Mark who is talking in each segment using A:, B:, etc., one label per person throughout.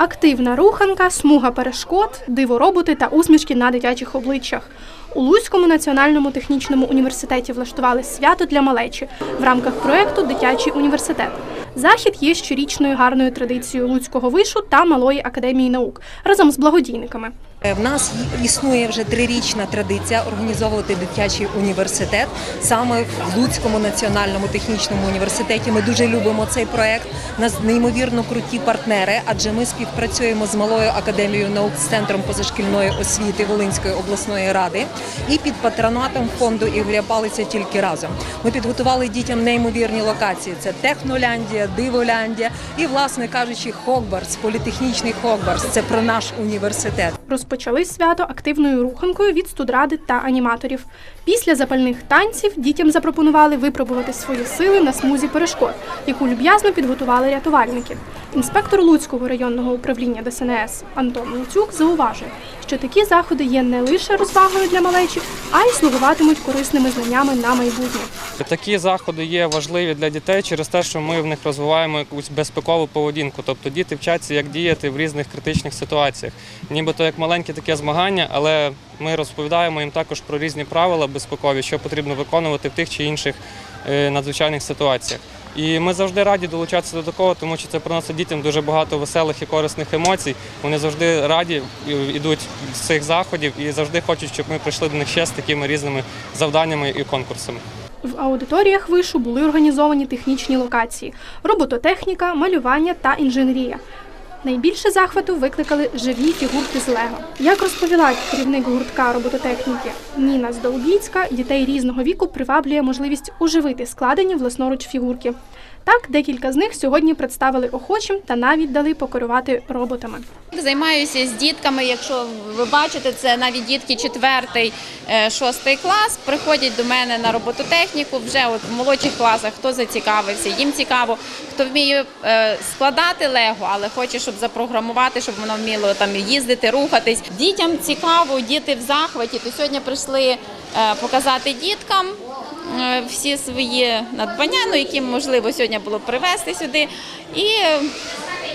A: Активна руханка, смуга перешкод, дивороботи та усмішки на дитячих обличчях. У Луцькому національному технічному університеті влаштували свято для малечі в рамках проєкту Дитячий університет. Захід є щорічною гарною традицією Луцького вишу та Малої академії наук разом з благодійниками.
B: Е, В нас існує вже трирічна традиція організовувати дитячий університет саме в Луцькому національному технічному університеті. Ми дуже любимо цей проект. Нас неймовірно круті партнери, адже ми співпрацюємо з малою академією наук з центром позашкільної освіти Волинської обласної ради і під патронатом фонду Ігоря Палиця тільки разом. Ми підготували дітям неймовірні локації: це Техноляндія, Диволяндія і, власне кажучи, Хогвартс, політехнічний Хогвартс. Це про наш університет.
A: Розпочали свято активною руханкою від студради та аніматорів. Після запальних танців дітям запропонували випробувати свої сили на смузі перешкод, яку люб'язно підготували рятувальники. Інспектор Луцького районного управління ДСНС Антон Луцюк зауважує, що такі заходи є не лише розвагою для малечі, а й слугуватимуть корисними знаннями на майбутнє.
C: Такі заходи є важливі для дітей через те, що ми в них розвиваємо якусь безпекову поведінку. Тобто діти вчаться, як діяти в різних критичних ситуаціях. Нібито як маленьке таке змагання, але ми розповідаємо їм також про різні правила безпекові, що потрібно виконувати в тих чи інших е, надзвичайних ситуаціях. І ми завжди раді долучатися до такого, тому що це приносить дітям дуже багато веселих і корисних емоцій. Вони завжди раді йдуть з цих заходів і завжди хочуть, щоб ми прийшли до них ще з такими різними завданнями і конкурсами.
A: В аудиторіях вишу були організовані технічні локації: робототехніка, малювання та інженерія. Найбільше захвату викликали живі фігурки з Лего. Як розповіла керівник гуртка робототехніки Ніна Здолбіцька, дітей різного віку приваблює можливість уживити складені власноруч фігурки. Так, декілька з них сьогодні представили охочим та навіть дали покерувати роботами.
D: Займаюся з дітками. Якщо ви бачите, це навіть дітки 4 шостий клас приходять до мене на робототехніку. Вже от в молодших класах хто зацікавився, їм цікаво, хто вміє е, складати лего, але хоче, щоб запрограмувати, щоб воно вміло там їздити, рухатись. Дітям цікаво, діти в захваті. То сьогодні прийшли е, показати діткам. е, Всі свої надбання, ну які можливо сьогодні було привезти сюди, і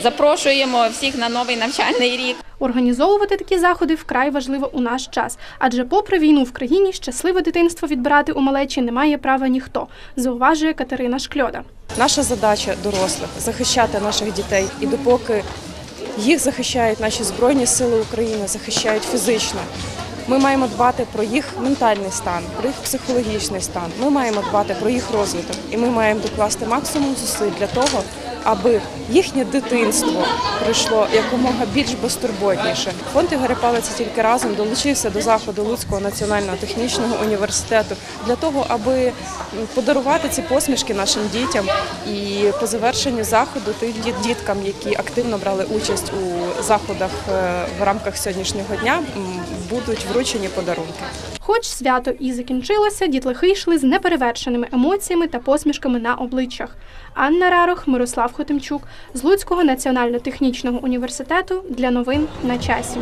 D: запрошуємо всіх на новий навчальний рік.
A: Організовувати такі заходи вкрай важливо у наш час, адже, попри війну в країні, щасливе дитинство відбирати у малечі не має права ніхто, зауважує Катерина Шкльода.
E: Наша задача дорослих захищати наших дітей, і допоки їх захищають наші збройні сили України, захищають фізично. Ми маємо дбати про їх ментальний стан, про їх психологічний стан. Ми маємо дбати про їх розвиток, і ми маємо докласти максимум зусиль для того, аби їхнє дитинство пройшло якомога більш безтурботніше. Фонд Ігоря Палиця тільки разом долучився до заходу Луцького національного технічного університету для того, аби подарувати ці посмішки нашим дітям і по завершенню заходу тим діткам, які активно брали участь у заходах е, в рамках сьогоднішнього дня, будуть вручені подарунки.
A: Хоч свято і закінчилося, дітлахи йшли з неперевершеними емоціями та посмішками на обличчях. Анна Рарох, Мирослав Хотимчук з Луцького національно-технічного університету для новин на часі.